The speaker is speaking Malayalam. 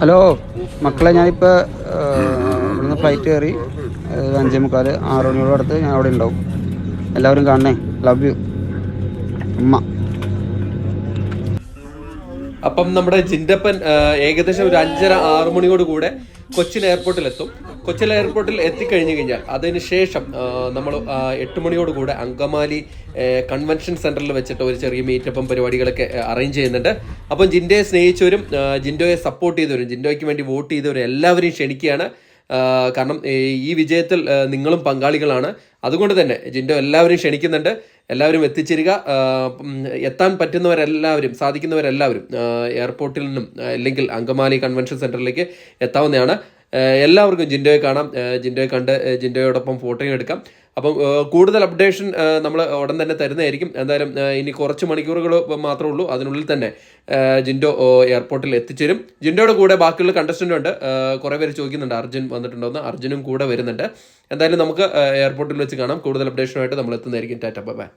ഹലോ മക്കളെ ഞാനിപ്പോൾ ഇവിടുന്ന് ഫ്ലൈറ്റ് കയറി അഞ്ചേ മുക്കാൽ ആറ് മണിയോട് അടുത്ത് ഞാൻ അവിടെ ഉണ്ടാവും. എല്ലാവരും കാണണേ. ലവ് യു ഉമ്മ. അപ്പം നമ്മുടെ ജിൻഡപ്പൻ ഏകദേശം ഒരു അഞ്ചര ആറു മണിയോട് കൂടെ കൊച്ചിൻ എയർപോർട്ടിൽ എത്തും കൊച്ചിൻ എയർപോർട്ടിൽ എത്തിക്കഴിഞ്ഞു കഴിഞ്ഞാൽ അതിനുശേഷം നമ്മൾ എട്ട് മണിയോട് കൂടെ അങ്കമാലി കൺവെൻഷൻ സെന്ററിൽ വെച്ചിട്ട് ഒരു ചെറിയ മീറ്റപ്പും പരിപാടികളൊക്കെ അറേഞ്ച് ചെയ്യുന്നുണ്ട്. അപ്പം ജിൻഡയെ സ്നേഹിച്ചവരും ജിൻഡോയെ സപ്പോർട്ട് ചെയ്തവരും ജിൻഡോയ്ക്ക് വേണ്ടി വോട്ട് ചെയ്തവരും എല്ലാവരെയും ക്ഷണിക്കുകയാണ്. കാരണം ഈ വിജയത്തിൽ നിങ്ങളും പങ്കാളികളാണ്. അതുകൊണ്ട് തന്നെ ജിൻഡോ എല്ലാവരും ക്ഷണിക്കുന്നുണ്ട്. എല്ലാവരും എത്തിച്ചേരുക. എത്താൻ പറ്റുന്നവരെല്ലാവരും സാധിക്കുന്നവരെല്ലാവരും എയർപോർട്ടിൽ നിന്നും അല്ലെങ്കിൽ അങ്കമാലി കൺവെൻഷൻ സെന്ററിലേക്ക് എത്താവുന്നതാണ്. എല്ലാവർക്കും ജിൻഡോയെ കാണാം. ജിൻഡോയെ കണ്ട് ജിൻഡോയോടൊപ്പം ഫോട്ടോയും എടുക്കാം. അപ്പം കൂടുതൽ അപ്ഡേഷൻ നമ്മൾ ഉടൻ തന്നെ തരുന്നതായിരിക്കും. എന്തായാലും ഇനി കുറച്ച് മണിക്കൂറുകൾ മാത്രമേ ഉള്ളൂ. അതിനുള്ളിൽ തന്നെ ജിൻഡോ എയർപോർട്ടിൽ എത്തിച്ചേരും. ജിൻഡോയുടെ കൂടെ ബാക്കിയുള്ള കണ്ടസ്റ്റന്റ് ഉണ്ട്. കുറേ പേര് ചോദിക്കുന്നുണ്ട്. അർജുൻ വന്നിട്ടുണ്ടോയെന്ന് അർജുനും കൂടെ വരുന്നുണ്ട്. എന്തായാലും നമുക്ക് എയർപോർട്ടിൽ വെച്ച് കാണാം. കൂടുതൽ അപ്ഡേഷനുമായിട്ട് നമ്മൾ എത്തുന്നതായിരിക്കും. Tata bye.